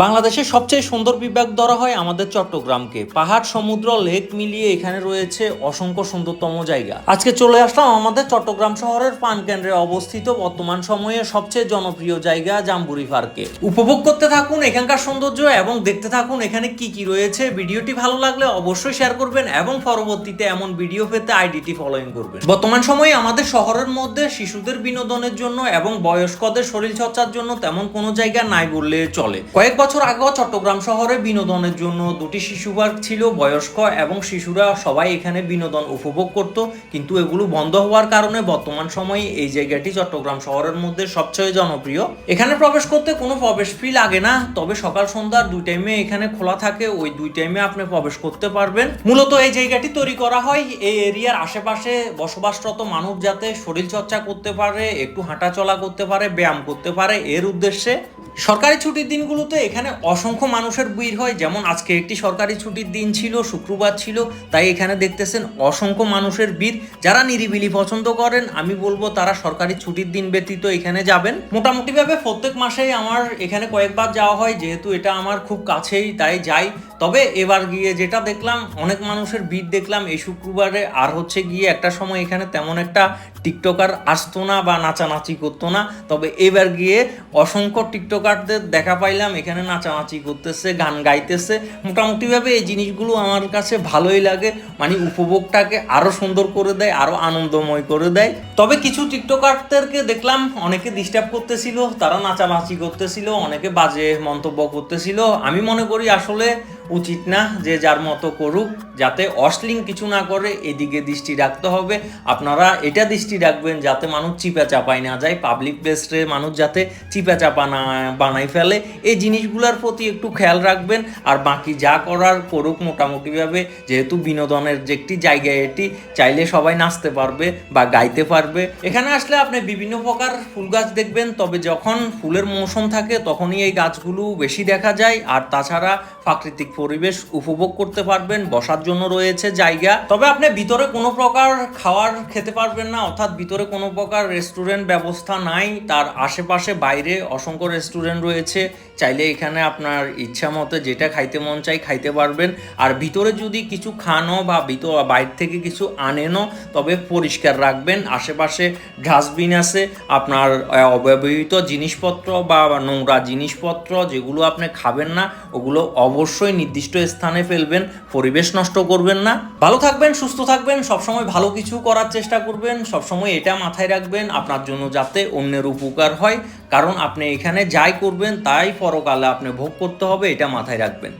বাংলাদেশের সবচেয়ে সুন্দর বিভাগ ধরা হয় আমাদের চট্টগ্রামকে। পাহাড়, সমুদ্র, লেক মিলিয়ে এখানে রয়েছে অসংখ্য সুন্দরতম জায়গা। আজকে চলে আসলাম আমাদের চট্টগ্রাম শহরের পান কেন্দ্রে অবস্থিত বর্তমান সময়ে সবচেয়ে জনপ্রিয় জায়গা জাম্বুরি পার্কে। উপভোগ করতে থাকুন এখানকার সৌন্দর্য এবং দেখতে থাকুন এখানে কি কি রয়েছে। ভিডিওটি ভালো লাগলে অবশ্যই শেয়ার করবেন এবং পরবর্তীতে এমন ভিডিও পেতে আইডিটি ফলোইং করবেন। বর্তমান সময়ে আমাদের শহরের মধ্যে শিশুদের বিনোদনের জন্য এবং বয়স্কদের শরীর চর্চার জন্য তেমন কোনো জায়গা নাই বললে চলে। কয়েক বছর আগেও চট্টগ্রাম শহরে বিনোদনের জন্য দুটি শিশু পার্ক ছিল, বয়স্ক এবং শিশুরা সবাই এখানে বিনোদন উপভোগ করত, কিন্তু এগুলো বন্ধ হওয়ার কারণে বর্তমান সময়ে এই জায়গাটি চট্টগ্রাম শহরের মধ্যে সবচেয়ে জনপ্রিয়। এখানে প্রবেশ করতে কোনো প্রবেশ ফি লাগে না, তবে সকাল সন্ধ্যার দুই টাইমে এখানে খোলা থাকে, ওই দুই টাইমে আপনি প্রবেশ করতে পারবেন। মূলত এই জায়গাটি তৈরি করা হয়, এই এরিয়ার আশেপাশে বসবাসরত মানুষ যাতে শরীর চর্চা করতে পারে, একটু হাঁটাচলা করতে পারে, ব্যায়াম করতে পারে, এর উদ্দেশ্যে সরকারি ছুটির দিনগুলোতে এখানে অসংখ্য মানুষের ভিড় হয়। যেমন আজকে একটি সরকারি ছুটির দিন ছিল, শুক্রবার ছিল, তাই এখানে দেখতেছেন অসংখ্য মানুষের ভিড়। যারা নিরিবিলি পছন্দ করেন, আমি বলব তারা সরকারি ছুটির দিন ব্যতীত এখানে যাবেন। মোটামুটিভাবে প্রত্যেক মাসেই আমার এখানে কয়েকবার যাওয়া হয়, যেহেতু এটা আমার খুব কাছেই, তাই যাই। তবে এবার গিয়ে যেটা দেখলাম, অনেক মানুষের ভিড় দেখলাম এই শুক্রবারে, আর হচ্ছে গিয়ে একটা সময় এখানে তেমন একটা টিকটকার আসতো না বা নাচানাচি করতো না। তবে এবার গিয়ে অসংখ্য টিকটকারদের দেখা পাইলাম, এখানে নাচানাচি করতেছে, গান গাইতেছে। মোটামুটিভাবে এই জিনিসগুলো আমার কাছে ভালোই লাগে মানে উপভোগটাকে আরও সুন্দর করে দেয় আরও আনন্দময় করে দেয়। তবে কিছু টিকটকারদেরকে দেখলাম, অনেকে ডিস্টার্ব করতেছিল, তারা নাচানাচি করতেছিল, অনেকে বাজে মন্তব্য করতেছিল। আমি মনে করি আসলে উচিত না যে যার মতো করুক, যাতে অশ্লীল কিছু না করে এদিকে দৃষ্টি রাখতে হবে। আপনারা এটা দৃষ্টি রাখবেন যাতে মানুষ চিপা চাপাই না যায় পাবলিক প্লেসে মানুষ যাতে চিপা চাপা না বানাই ফেলে। এই জিনিসগুলোর প্রতি একটু খেয়াল রাখবেন। আর বাকি যা করার করুক মোটামুটিভাবে, যেহেতু বিনোদনের যে একটি জায়গা এটি, চাইলে সবাই নাচতে পারবে বা গাইতে পারবে। এখানে আসলে আপনি বিভিন্ন প্রকার ফুল গাছ দেখবেন, তবে যখন ফুলের মৌসুম থাকে, তখনই এই গাছগুলো বেশি দেখা যায়। আর তাছাড়া প্রাকৃতিক পরিবেশ উপভোগ করতে পারবেন, বসার জন্য রয়েছে জায়গা। তবে আপনি ভিতরে কোনো প্রকার খাওয়ার খেতে পারবেন না, অর্থাৎ ভিতরে কোনো প্রকার রেস্টুরেন্ট ব্যবস্থা নাই। তার আশেপাশে বাইরে অসংখ্য রেস্টুরেন্ট রয়েছে। চাইলে এখানে আপনার ইচ্ছা মতো যেটা খাইতে মন চাই খাইতে পারবেন। আর ভিতরে যদি কিছু খানো বা ভিতর বাইরে থেকে কিছু আনেনও তবে পরিষ্কার রাখবেন। আশেপাশে ডাস্টবিন আছে, আপনার অব্যবহৃত জিনিসপত্র বা নোংরা জিনিসপত্র যেগুলো আপনি খাবেন না, ওগুলো অবশ্যই নির্দিষ্ট স্থানে ফেলবেন, পরিবেশ নষ্ট করবেন না। ভালো থাকবেন, সুস্থ থাকবেন, সবসময় ভালো কিছু করার চেষ্টা করবেন, সবসময় এটা মাথায় রাখবেন, আপনার জন্য যাতে অন্যের উপকার হয়। কারণ আপনি এখানে যাই করবেন তাই পরকালে আপনি ভোগ করতে হবে এটা মাথায় রাখবেন।